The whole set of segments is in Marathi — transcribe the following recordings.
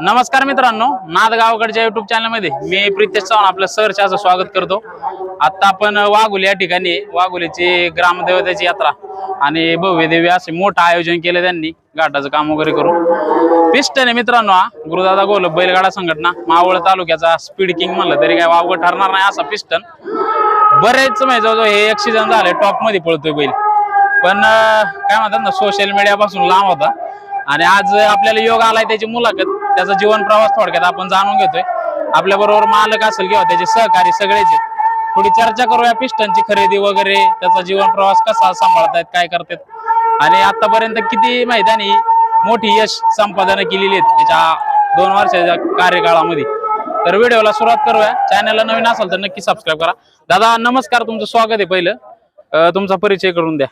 नमस्कार मित्रांनो नाद गावाकडच्या युट्यूब चॅनलमध्ये मी प्रितेश चव्हाण आपलं सहर्षाचं स्वागत करतो. आता आपण वाघोली या ठिकाणी आहे. वाघोलीची ग्रामदेवतेची यात्रा आणि भव्य देवी असे मोठं आयोजन केलं त्यांनी घाटाचं काम वगैरे करून. पिस्टन मित्रांनो हा गुरुदादा गोलब बैलगाडा संघटना मावळ तालुक्याचा स्पीड किंग म्हणलं तरी काय वावगं ठरणार नाही असा पिस्टन. बरेच म्हणजे जवळजवळ हे एक सीझन झाले टॉपमध्ये पळतोय बैल. पण काय म्हणतात ना सोशल मीडिया पासून लांब होता. आणि आज आपल्याला योग आलाय त्याची मुलाखत त्याचा जीवन प्रवास थोडक्यात आपण जाणून घेतोय. आपल्या बरोबर मालक असेल किंवा त्याचे सहकारी सगळेचे थोडी चर्चा करूया पिस्टनची खरेदी वगैरे त्याचा जीवन प्रवास कसा सांभाळतायत काय करतात आणि आतापर्यंत किती मैदानी मोठी यश संपादन केलेली आहेत त्याच्या दोन वर्षाच्या कार्यकाळामध्ये. तर व्हिडिओला सुरुवात करूया. चॅनलला नवीन असाल तर नक्की सबस्क्राईब करा. दादा नमस्कार तुमचं स्वागत आहे पहिलं. तुमचा परिचय करून द्या.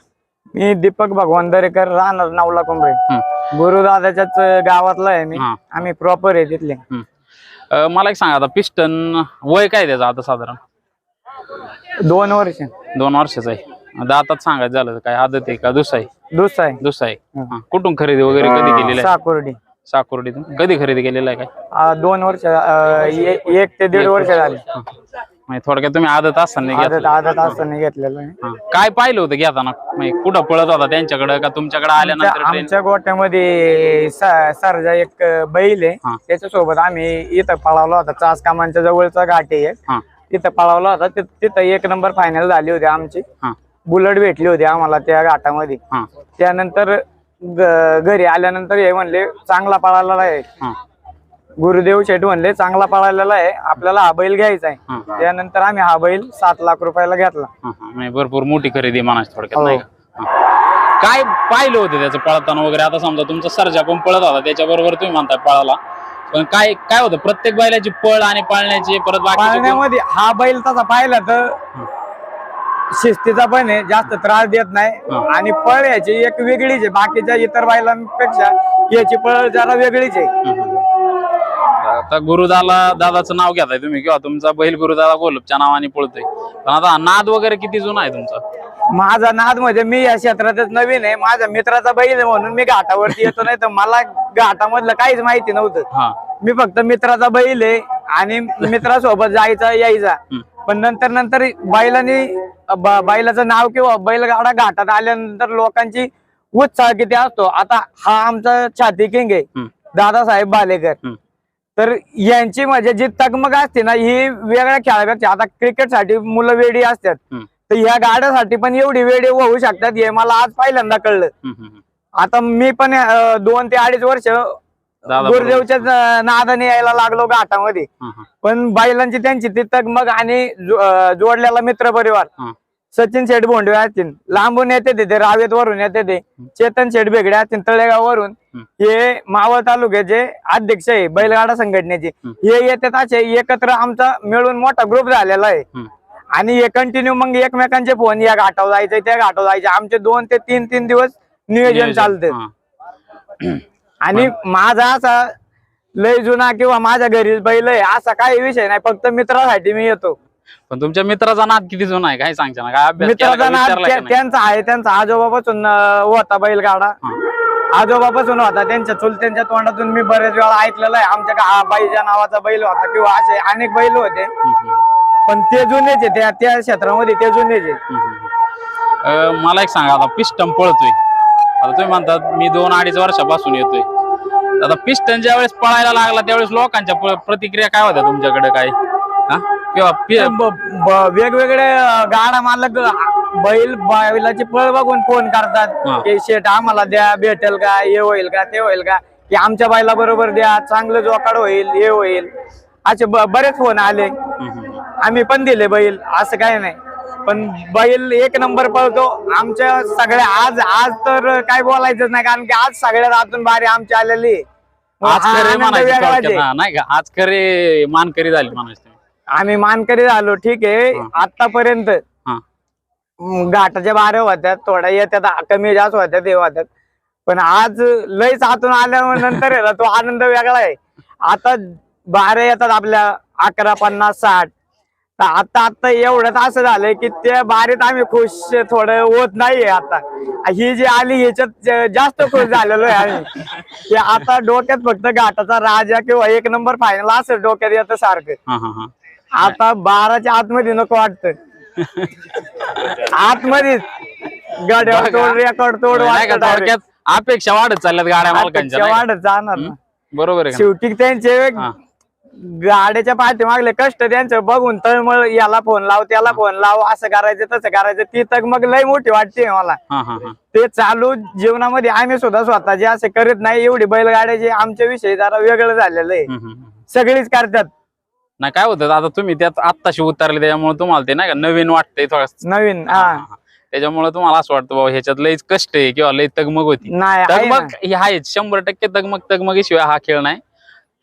मी दीपक भगवान दरेकर राहणार नावला कोंबडे. गुरुदादाच्याच गावातला आहे मी. हा. आम्ही प्रॉपर आहे तिथले. हम्म. अं, मला एक सांगा आता पिस्टन वय काय त्याचं आता साधारण? दोन वर्ष. दोन वर्षाचं आहे. दातात सांगायचं झालं तर काय आदत आहे का दुसरा आहे? दुसरा आहे. दुसरा आहे. हा. कुठून खरेदी वगैरे कधी केलेली आहे? साकुर्डी. साकुर्डीतून. कधी खरेदी केलेला आहे काय? दोन वर्ष अ, ए- एक ते दीड वर्ष झाले. हा. म्हणजे थोडक्यात तुम्ही आदत असताना आदत घेतलं आदत असताना घेतलेलं आहे. हा. काय पाहिलं होतं घेताना? म्हणजे कुठं पळत होता त्यांच्याकडे का तुमच्याकडे आल्यानंतर आमच्या गोट्यामध्ये स- सरजा एक बैल आहे. त्याच्यासोबत आम्ही इथं पळावला होता. चास कामांच्या जवळचा घाट आहे. एक. हा. तिथं पळावला होता. ति- तिथं एक नंबर फायनल झाली होती आमची. हा. बुलेट भेटली होती आम्हाला त्या घाटामध्ये. हा. त्यानंतर ग- घरी आल्यानंतर हे म्हणले चांगला पळालेला आहे. हा. गुरुदेव शेठ म्हणले चांगला पळालेला आहे आपल्याला हा बैल घ्यायचा आहे. त्यानंतर आम्ही हा बैल सात लाख रुपयाला घेतला. भरपूर मोठी खरेदी म्हणायची थोडक्यात हो. नाही का? हा. काय पाहिलं होतं त्याचं पळताना वगैरे? आता समजा तुमचा सर्जा पण पळत होता त्याच्याबरोबर तुम्ही म्हणताय पळाला. पण काय काय होतं? प्रत्येक बैलाची पळ आणि पळण्याची परत बाकी पाळण्यामध्ये हा बैल तसा पाहिला तर शिस्तीचा पण आहे जास्त त्रास देत नाही. हा. आणि पळ याची एक वेगळीच आहे बाकीच्या इतर बैलांपेक्षा याची पळ जरा वेगळीच आहे. आता गुरुदाला दादाचं नाव घेताय तुम्ही किंवा तुमचा बैल गुरुदादा गोलपच्या नावाने पळतोय. पण आता नाद वगैरे किती जुना आहे तुमचा? माझा नाद म्हणजे मी या क्षेत्रातच नवीन आहे. माझ्या मित्राचा बैल आहे म्हणून मी घाटावरती येतो नाही तर मला घाटामधलं काहीच माहिती नव्हतं. हा. मी फक्त मित्राचा बैल आहे आणि मित्रासोबत जायचा यायचा. पण नंतर नंतर बैलांनी ब- बैलाचं नाव किंवा बैलगाडा घाटात आल्यानंतर लोकांची उत्साह किती असतो. आता हा आमचा छाती किंग आहे. हम्म. दादासाहेब हम्म. तर यांची म्हणजे जी तगमग असते ना ही वेगळ्या खेळापेक्षा आता क्रिकेटसाठी मुलं वेडी असतात. तर ह्या गाड्यासाठी पण एवढी वेडी होऊ शकतात हे मला आज पहिल्यांदा कळलं. आता मी पण दोन ते अडीच वर्ष गुरुदेवच्या नादाने यायला लागलो घाटामध्ये पण बैलांची त्यांची ती तगमग आणि जोडलेला मित्र परिवार. सचिन शेठ भोंडवे असतील लांबून येते ते, ते रावेत वरून येते ते चेतन शेठ बेगडे असतील तळेगाव वरून. हे मावळ तालुक्याचे अध्यक्ष आहे बैलगाडा संघटनेचे. हे येतात असे एकत्र आमचा मिळून मोठा ग्रुप झालेला आहे. आणि हे कंटिन्यू मग एकमेकांचे फोन या घाटावर जायचे त्या घाटावर जायचे आमचे दोन ते तीन तीन दिवस नियोजन. चालतं. आणि माझा असा लय जुना किंवा माझ्या घरी बैल आहे असा काही विषय नाही फक्त मित्रासाठी मी येतो पण तुमच्या मित्राचा नाद किती जुना आहे? काय सांगता ना काय अभ्यास केला मित्राचा? नाद विचारला त्या- का नाही? त्यांचा आहे त्यांचा आजोबापासून अं, होता बैलगाडा. आजोबापासून होता त्यांच्या चुलत्यांच्या तोंडातून मी बरेच वेळा ऐकलेलं आहे. आमच्या गा- बाईच्या नावाचा बैल होता किंवा असे अनेक बैल होते. हम्म, हम्म. पण ते जुनेच आहे त्या त्या क्षेत्रामध्ये ते जुनेच. आहे अं, मला एक सांगा आता पिस्टन पळतोय. आता तुम्ही म्हणतात मी दोन अडीच वर्षापासून येतोय. आता पिस्टन ज्या वेळेस पळायला लागला त्यावेळेस लोकांच्या प- प्रतिक्रिया काय होत्या तुमच्याकडे? काय? हा? किंवा पि- ब- ब- वेगवेगळे अं, गाडा मालक अं, बैल बैलाची पळ बघून फोन हा. करतात की शेट आम्हाला द्या भेटेल का हे होईल का ते होईल का की आमच्या बैला बरोबर द्या चांगलं जोकाड होईल हे होईल असे ब- बरेच फोन आले हम्म. आम्ही पण दिले बैल असं काही नाही पण बैल एक नंबर पळतो आमच्या सगळ्या आज आज तर काय बोलायचं नाही कारण की आज सगळ्यात आतून बारी आमची आलेली आहे. आज हा खरे आनंद म्हणायचे वेगळाच थोडक्यात, आहे. हा, नाही का आज खरे मानकरी झाली म्हणायचं तुम्ही. आम्ही मानकरी झालो ठीक आहे. आतापर्यंत घाटाच्या बाऱ्या होत्या थोड्या येत्यात कमी जास्त होत्या ते होत्यात. पण आज लयच आतून आल्यानंतर आहे ना तो आनंद वेगळा आहे. आता बाऱ्या येतात आपल्या अकरा पन्नास साठ. तर आता आता एवढंच असं झालंय की त्या बारीत आम्ही खुश थोडं होत नाहीये आता. ही जी आली ह्याच्यात जास्त खुश झालेलो आहे आम्ही. ते आता डोक्यात फक्त घाटाचा राजा किंवा एक नंबर फायनल असं डोक्यात येतं सारखं. आता बाराच्या आतमध्ये नको वाटत आतमध्येच. गाड्या तोड रेकॉर्ड तोड नाही का वाटतं. थोडक्यात अपेक्षा वाढत चालल्यात गाड्या मालकांच्या अपेक्षा नाही का? वाढत जाणार ना. बरोबर आहे का? शेवटी त्यांचे हा. गाड्याच्या पाठीमागले कष्ट त्यांचं बघून तळमळ याला फोन लाव त्याला फोन लाव असं करायचं तसं करायचं. ती तर मग लय मोठी वाटते मला. हा हा हा. ते चालू जीवनामध्ये आम्ही सुद्धा स्वतःचे असे करीत नाही. एवढी बैलगाड्याचे आमच्या विषयी जरा वेगळं झालेलं आहे. हम्म, हम्म, हम्म. सगळीच करतात. नाही काय होतं आता तुम्ही त्यात आत्ताशी उतरले त्याच्यामुळे तुम्हाला ते नाही का नवीन वाटतंय थोडं. नवीन हा त्याच्यामुळे तुम्हाला असं वाटतं बाबा ह्याच्यात लईच कष्ट आहे किंवा लई तगमग होती. नाही आहे ना. तगमग हे आहेच शंभर टक्के तगमग तगमगीशिवाय हा खेळ नाही.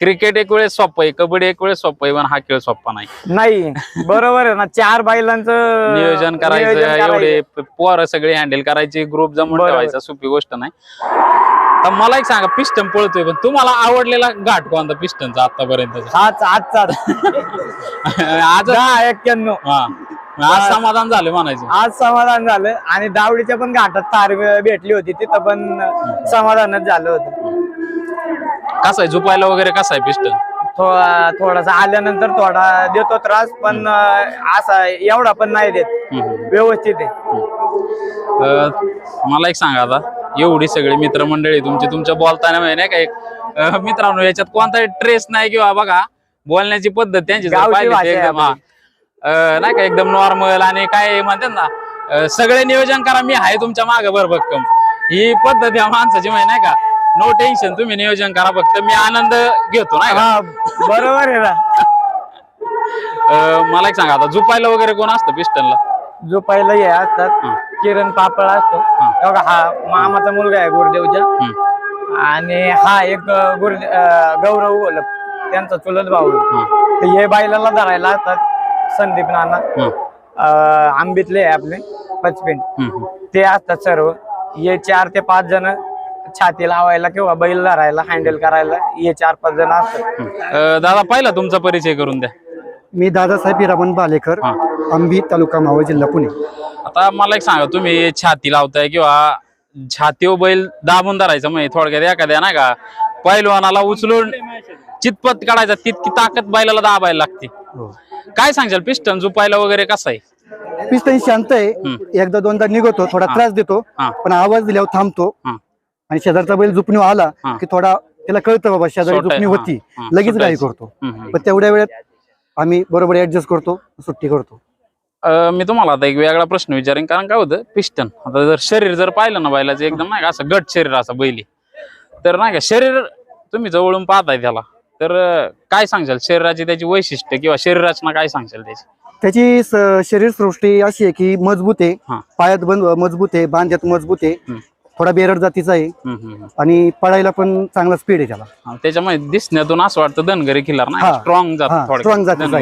क्रिकेट एक वेळेस सोपं आहे कबड्डी एक वेळेस सोपं आहे पण हा खेळ सोपा नाही. नाही बरोबर आहे ना चार बैलांचं नियोजन करायचं नियोजन करायचं. एवढे पोरं सगळे हँडल करायचे ग्रुप जमून बरोबर. ठेवायचा सोपी गोष्ट नाही. तर मला एक सांगा पिस्टन पळतोय पण तुम्हाला आवडलेला घाट कोणता पिस्टनचा आतापर्यंतचा? आज आजचा. आज दहा एक्क्याण्णव. हा. आज समाधान झालं म्हणायचं. आज समाधान झालं. आणि दावडीच्या पण घाटात तार भेटली होती तिथं पण समाधानच झालं होतं. कसं आहे? झुपायला वगैरे कसं आहे पिस्टन थोडा थोडासा आल्यानंतर थोडा देतो त्रास पण अं, असा एवढा पण नाही देत. व्यवस्थित आहे. मला एक सांगा आता. एवढी सगळी मित्रमंडळी तुमची तुमच्या बोलताना म्हणजे नाही का एक मित्रांनो याच्यात कोणताही ट्रेस नाही किंवा बघा बोलण्याची पद्धत त्यांची नाही का एकदम नॉर्मल आणि काय म्हणतात ना सगळे नियोजन करा मी आहे तुमच्या मागे बरं भक्कम. ही पद्धत या माणसाची माहिती नाही का नो टेन्शन तुम्ही नियोजन करा फक्त मी आनंद घेतो हा बरोबर आहे ना. मला एक सांगा आता झुपायला वगैरे कोण असतं पिस्टनला? जो पहिला हे असतात. किरण पापळ असतो. एवढा हा मामाचा मुलगा आहे गुरुदेवच्या आणि हा एक अं, गौरव बोल त्यांचा चुलत भाऊ आहे. तर हे बैलाला धरायला असतात संदीप नाना. अं, आंबीतले आहे आपले पचपेन ते असतात सर्व. हे चार ते पाच जण छाती लावायला किंवा बैल धरायला हँडल करायला हे चार पाच जण असतात. अं, दादा पहिला तुमचा परिचय करून द्या. मी दादासाहेब हिरामण बालेकर हा. आंबी तालुका मावळ जिल्हा पुणे. आता मला एक सांगा तुम्ही छाती लावताय किंवा छातीव बैल दाबून धरायचं म्हणजे थोडक्यात एखाद्या नाही का पैलवानाला उचलून चितपत काढायचा तितकी ताकद बैलाला दाबायला लागते. काय सांगशाल पिस्टन झुपायला वगैरे कसं आहे? पिस्तन शांत आहे. एकदा दोनदा निघतो थोडा त्रास देतो हा. पण आवाज दिल्यावर थांबतो. हा. आणि शेजारचा बैल जुपणी आला हा. की थोडा त्याला कळतं बाबा शेजारी जुपणी हा, होती. हा, लगेच सोटायचं. करतो. पण तेवढ्या वेळेत आम्ही बरोबर ऍडजस्ट करतो सुट्टी करतो. मी तुम्हाला आता एक वेगळा प्रश्न विचारेन. कारण काय होतं पिस्टन आता जर शरीर जर पाहिलं ना बैलाचं एकदम नाही का असं गट शरीर असं बैली. तर नाही का शरीर तुम्ही जवळून पाहताय त्याला. तर काय सांगशाल? शरीराची त्याची वैशिष्ट्य किंवा शरीर रचना काय सांगशाल त्याची? त्याची शरीर सृष्टी अशी आहे की मजबूत आहे. पायात बंद मजबूत आहे बांध्यात मजबूत आहे. थोडा बेरड जातीचा आहे. आणि पळायला पण चांगला स्पीड आहे त्याला. त्याच्यामुळे दिसण्यातून असं वाटतं धनगरी खिल्लार नाही हा. स्ट्रॉंग जात strong जातीचा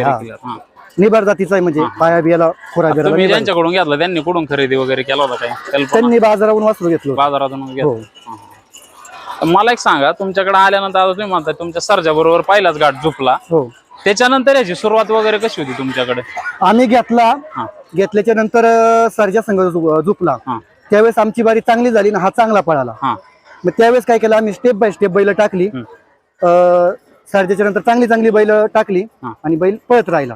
निबार जातीचा आहे म्हणजे पाया बियाला खुरा बिरा तुम्ही ज्यांच्याकडून घेतला त्यांनी कुठून खरेदी वगैरे केला होता काय कल्पना? त्यांनी बाजारावरून वाचलो घेतलो बाजारातून घेतला. हो. मला एक सांगा तुमच्याकडे आल्यानंतर आता तुम्ही म्हणता तुमच्या सरच्या बरोबर पहिलाच घाट झुपला. हो. त्याच्यानंतर याची सुरुवात वगैरे कशी होती तुमच्याकडे? आम्ही घेतला. हा. घेतल्याच्या नंतर सरजा संघ झु- झुपला. हा. त्यावेळेस आमची बारी चांगली झाली ना हा चांगला पळाला. हा. मग त्यावेळेस काय केलं आम्ही स्टेप बाय स्टेप बैल टाकली. अं, सरजाच्या नंतर चांगली चांगली बैल टाकली हा. आणि बैल पळत राहिला.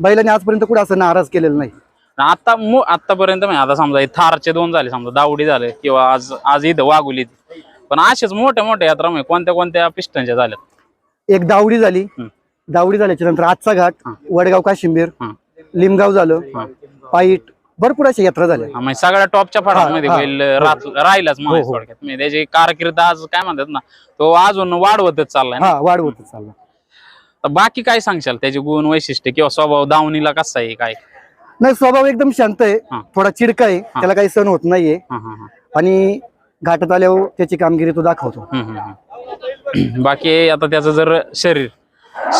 बैलाने आजपर्यंत कुठं असं नाराज केलेलं नाही. आता मो आतापर्यंत म्हणजे आता समजा हे थारचे दोन झाले समजा दावडी झाले किंवा आज आज इथं वागुली पण असेच मोठ्या मोठ्या यात्रा म्हणजे कोणत्या कोणत्या पिस्टनच्या झाल्यात? एक दावडी झाली. दावडी झाल्याच्यानंतर आजचा घाट वडगाव काशिंबीर हा. लिमगाव झालं पाईट भरपूर अशा यात्रा झाल्या. हा, म्हणजे सगळ्या टॉपच्या फळांमध्ये हा, बैल रात- राहिलाच म्हणायचं हो. थोडक्यात. म्हणजे त्याची कारकीर्द आज काय म्हणतात ना तो अजून वाढवतच चाललाय ना. हा वाढवत चालला बाकी काय सांगशाल? त्याचे गुण वैशिष्ट्य किंवा स्वभाव दावणीला कसा आहे काय? नाही स्वभाव एकदम शांत आहे. हा. थोडा चिडका आहे. त्याला काही सण होत नाहीये. हा, हा, हा. आणि घाटात आल्यावर त्याची कामगिरी तो दाखवतो. हम्म, हम्म, हम्म. बाकी आता त्याचं जर शरीर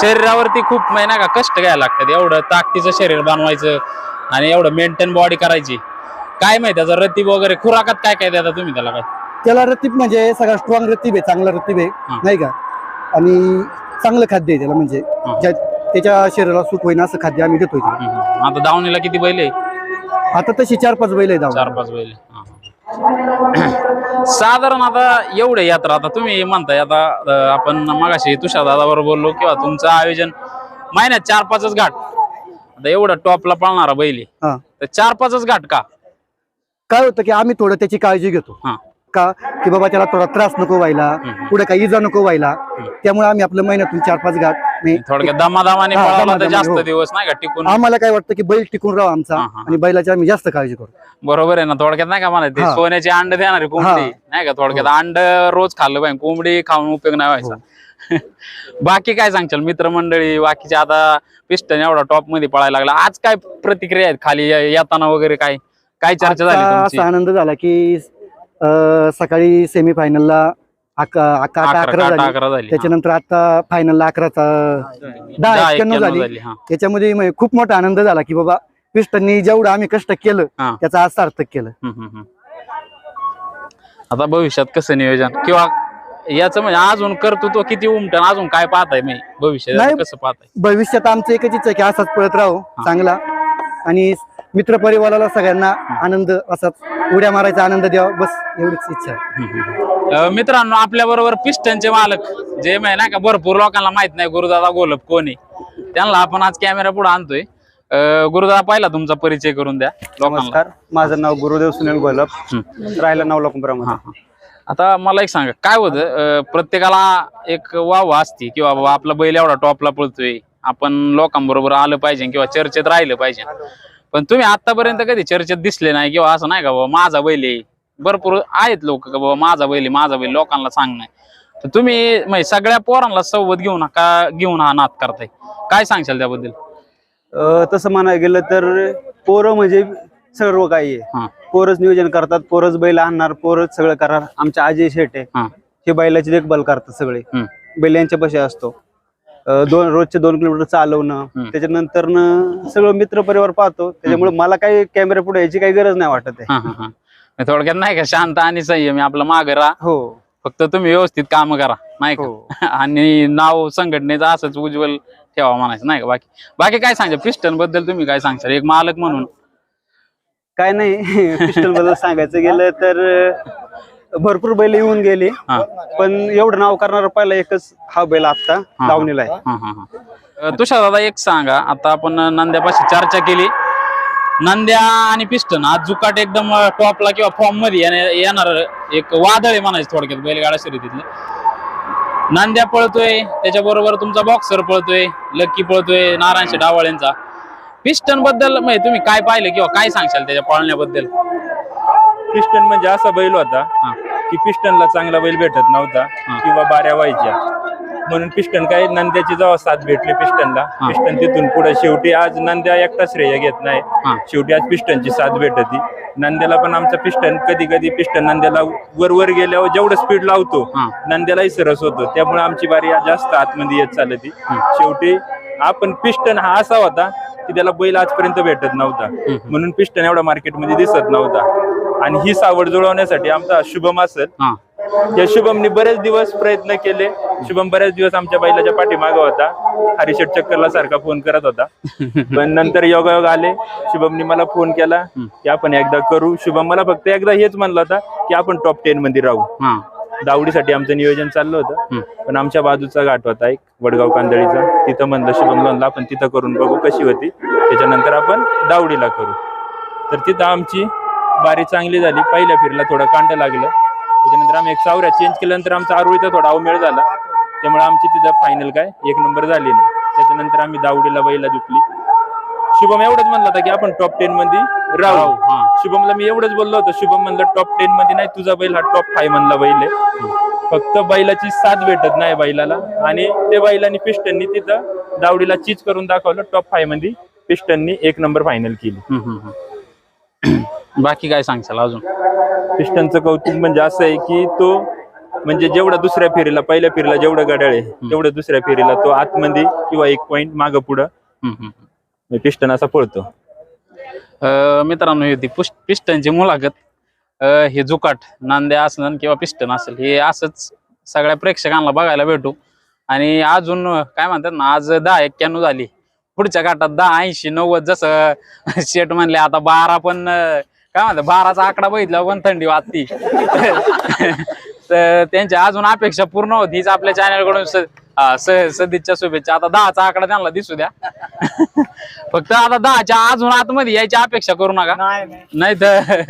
शरीरावरती खूप म्हणजे नाही का कष्ट घ्यायला लागतात. एवढं ताकदीचं शरीर बनवायचं आणि एवढं मेंटेन बॉडी करायची. काय माहिती त्याचा रतीब वगैरे खुराकात काय काय देता तुम्ही त्याला काय? त्याला रतीब म्हणजे सगळा स्ट्रॉंग रतीब आहे चांगला रतीब आहे. नाही का? आणि चांगलं खाद्य आहे त्याला म्हणजे. ज्या- त्याच्या शरीराला सूट होईन असं खाद्य आम्ही देतोय त्याला. हम्म, हम्म. आता दावणीला किती बैल आहे आता तशी चार पाच बैल आहे चार धावणार पाच बैल आहे. हा. साधारण आता एवढे यात्रा आता तुम्ही म्हणताय आता अं, आपण मगाशी तुषार दादा बरोबर बोललो किंवा तुमचं आयोजन महिन्यात चार पाचच घाट आता एवढं टॉपला पळणारा बैली हा तर चार पाचच घाट का काय होतं की आम्ही थोडं त्याची काळजी घेतो हा का की बाबा त्याला थोडा त्रास नको व्हायला पुढे काही इजा नको व्हायला. त्यामुळे आम्ही आपलं महिन्यातून चार पाच घाट थोडक्यात दमादमाने हा, पळाला तर दमादमाने, जास्त हो. दिवस नाही का टिकून? आम्हाला काय वाटतं की बैल टिकून राहा आमचा हा, हा, हा. आणि बैलाची आम्ही जास्त काळजी करू. बरोबर आहे ना थोडक्यात नाही का मला ते हा. सोन्याची अंड देणारी कोंबडी हा. नाही का? थोडक्यात अंड रोज खाल्लं पाहिजे कोंबडी खाऊन उपयोग नाही व्हायचा. बाकी काय सांगशाल मित्रमंडळी? बाकीचे आता पिस्टन एवढा टॉपमध्ये पळायला लागला. आज काय प्रतिक्रिया आहेत? खाली ये- येताना वगैरे काय काय चर्चा झाली तुमची? असा आनंद झाला की अं, सकाळी सेमीफायनलला अकरा अकरा अकरा झाली अकरा झाली हा. त्याच्यानंतर आता फायनलला अकराचा दहा दहा एक्क्याण्णव एक्क्याण्णव झाली हा त्याच्यामध्ये म्हणजे खूप मोठा आनंद झाला की बाबा पिस्टननी जेवढं आम्ही कष्ट केलं हा. त्याचा आज सार्थक केलं हम्म, हम्म, हम्म. आता भविष्यात कसं नियोजन किंवा याचं म्हणजे अजून कर्तृत्व किती उमटन अजून काय पाहताय मी भविष्यात नाही. कसं पाहताय भविष्यात आमचं एकच इच्छा आहे की असाच पळत राहू चांगला आणि मित्र परिवाराला सगळ्यांना आनंद असाच उड्या मारायचा आनंद द्यावा बस एवढीच इच्छा आहे. अं, मित्रांनो आपल्या बरोबर पिस्टनचे मालक जे माहिती नाही का भरपूर लोकांना माहीत नाही गुरुदादा गोलप कोणी त्यांना आपण आज कॅमेरा पुढे आणतोय. अं, गुरुदादा पहिला तुमचा परिचय करून द्या लोकांना. नमस्कार. माझं नाव गुरुदेव सुनील गोलप. राहायला नाव हा. आता मला एक सांगा काय होतं अं, प्रत्येकाला एक वाव असती किंवा बाबा आपला बैल एवढा टॉपला पळतोय आपण लोकांबरोबर आलं पाहिजे किंवा चर्चेत राहिलं पाहिजे. पण तुम्ही आतापर्यंत कधी चर्चेत दिसले नाही किंवा असं नाही का बाबा माझा बैल आहे. भरपूर आहेत लोक का बाबा माझा बैल आहे माझा बैल लोकांना सांगणार तर तुम्ही म्हणजे सगळ्या पोरांना सोबत घेऊन का घेऊन हा नाद करताय? काय सांगशाल त्याबद्दल? अं, तसं म्हणायला गेलं तर पोरं म्हणजे सर्व काही आहे. हा. पोरच नियोजन करतात पोरच बैल आणणार पोरच सगळं करणार. आमच्या अजय शेट आहे. हा. हे बैलाची देखभाल करतात सगळे. हम्म. बैल यांच्या पाशी असतो. दोन रोजचे दोन किलोमीटर चालवणं. त्याच्यानंतर सगळं मित्र परिवार पाहतो. त्याच्यामुळे मला काही कॅमेरा पुढे यायची काही गरज नाही वाटत आहे. थोडक्यात नाही का शांत आणि संयमी आपलं मागे राहा. हो. फक्त तुम्ही व्यवस्थित काम करा नाही का? हो. आणि नाव संघटनेचं असंच उज्ज्वल ठेवा म्हणायचं नाही का? बाकी बाकी काय सांगता पिस्टनबद्दल तुम्ही काय सांगशाल? एक मालक म्हणून. काय नाही पिस्टलबद्दल सांगायचं गेलं तर भरपूर बैल येऊन गेली. हा. पण एवढं नाव करणारा पहिला एकच हा बैल आता हा. लावणीला आहे. हा हा हा. अं, तुषार दादा एक सांगा. आता आपण नंद्यापाशी चर्चा केली. नंद्या आणि पिस्टन आज जुकाट एकदम टॉपला किंवा फॉर्ममध्ये येण्या- येणार एक वादळ आहे म्हणायचं थोडक्यात बैलगाडा शर्यतीतलं. नंद्या पळतोय त्याच्याबरोबर तुमचा बॉक्सर पळतोय लक्की पळतोय नारायणशे डावाळेंचा पिस्टनबद्दल म्हणजे तुम्ही काय पाहिलं किंवा काय सांगशाल त्याच्या पळण्याबद्दल? पिस्टन म्हणजे असा बैल होता. हा. की पिस्टनला चांगला बैल भेटत नव्हता. किंवा बाऱ्या व्हायच्या. म्हणून पिस्टन काय नंद्याची जेव्हा साथ भेटली पिस्टनला. पिस्टन तिथून पुढे शेवटी आज नंद्या एकटा श्रेय घेत. नाही. शेवटी आज पिस्टनची साथ भेटती. नंद्याला पण आमचा पिस्टन कधी कधी पिस्टन नंद्याला वर वर गेल्यावर जेवढं स्पीड लावतो. नंद्यालाही सरस होतो. त्यामुळे आमची बारी जास्त आतमध्ये येत चालती शेवटी आपण पिस्टन हा असा होता की त्याला बैल आजपर्यंत भेटत नव्हता. म्हणून पिस्टन एवढा मार्केटमध्ये दिसत नव्हता. आणि ही सावड जुळवण्यासाठी आमचा शुभम असेल. हा. या शुभमनी बरेच दिवस प्रयत्न केले. शुभम बरेच दिवस आमच्या बैलाच्या पाठीमागे होता. हरिशेट चक्करला सारखा फोन करत होता. पण नंतर योगायोग आले. शुभमनी मला फोन केला की आपण एकदा करू. शुभम मला फक्त एकदा हेच म्हणलं होता की आपण टॉप टेन मध्ये राहू. दावडीसाठी आमचं नियोजन चाललं होतं. पण आमच्या बाजूचा घाट होता एक वडगाव कांदळीचा. तिथं म्हणलं शुभम म्हणलं आपण तिथं करून बघू कशी होती. त्याच्यानंतर आपण दावडीला करू. तर तिथं आमची बारी चांगली झाली. पहिल्या फिरला थोडं कांड लागलं. त्याच्यानंतर आम्ही एक सावऱ्या चेंज केल्यानंतर आमचा आरोळीचा थोडा अवमेळ झाला. त्यामुळे आमची तिथं फायनल काय? एक नंबर झाली नाही. त्याच्यानंतर आम्ही दावडीला बैला दुखली शुभम एवढंच म्हणलं होता की आपण टॉप टेन मध्ये राहू. शुभमला मी एवढंच बोललो होतो. शुभम म्हणलं टॉप टेन मध्ये नाही तुझा बैल हा टॉप फाय म्हणला बैल आहे. फक्त बैलाची साथ भेटत नाही बैलाला. आणि ते बैलांनी पिस्टननी तिथं दावडीला चीज करून दाखवलं. टॉप फायमध्ये पिस्टननी एक नंबर फायनल केली. बाकी काय सांगशाल अजून? पिस्टनचं कौतुक म्हणजे असं आहे की तो म्हणजे जेवढा दुसऱ्या फेरीला पहिल्या फेरीला जेवढं गडाळ आहे तेवढं दुसऱ्या फेरीला तो आतमध्ये किंवा एक पॉइंट मागं पुढं हम्म, हम्म. पिस्टन असा पळतो. अं, मित्रांनो ही होती पुश- पिस्टनची मुलाखत अं, हे जुकाट नांद्या असेल किंवा पिस्टन असेल हे असंच सगळ्या प्रेक्षकांना बघायला भेटू. आणि अजून काय म्हणतात ना आज दहा एक्क्याण्णव झाली. पुढच्या घाटात दहा ऐंशी नव्वद जसं शेट म्हणले आता बारा पण काय म्हणतात बाराचा आकडा बघितला पण थंडी वाजती. तर त्यांच्या अजून अपेक्षा पूर्ण होत. हीच आपल्या चॅनलकडून सदिच्छा शुभेच्छा. आता दहाचा आकडा त्यांना दिसू द्या. फक्त आता दहाच्या अजून आतमध्ये यायची अपेक्षा करू नका. नाही नाही. नाही तर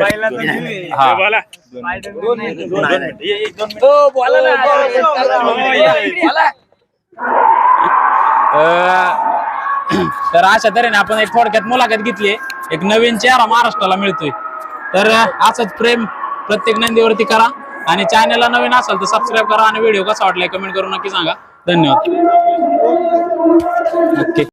तर अशा तऱ्हेने आपण एक थोडक्यात मुलाखत घेतली एक नवीन चेहरा महाराष्ट्राला मिळतोय. तर असंच प्रेम प्रत्येक नंदीवरती करा. आणि चॅनलला नवीन असाल तर सबस्क्राईब करा. आणि व्हिडिओ कसा वाटलाय कमेंट करून नक्की सांगा. धन्यवाद. ओके.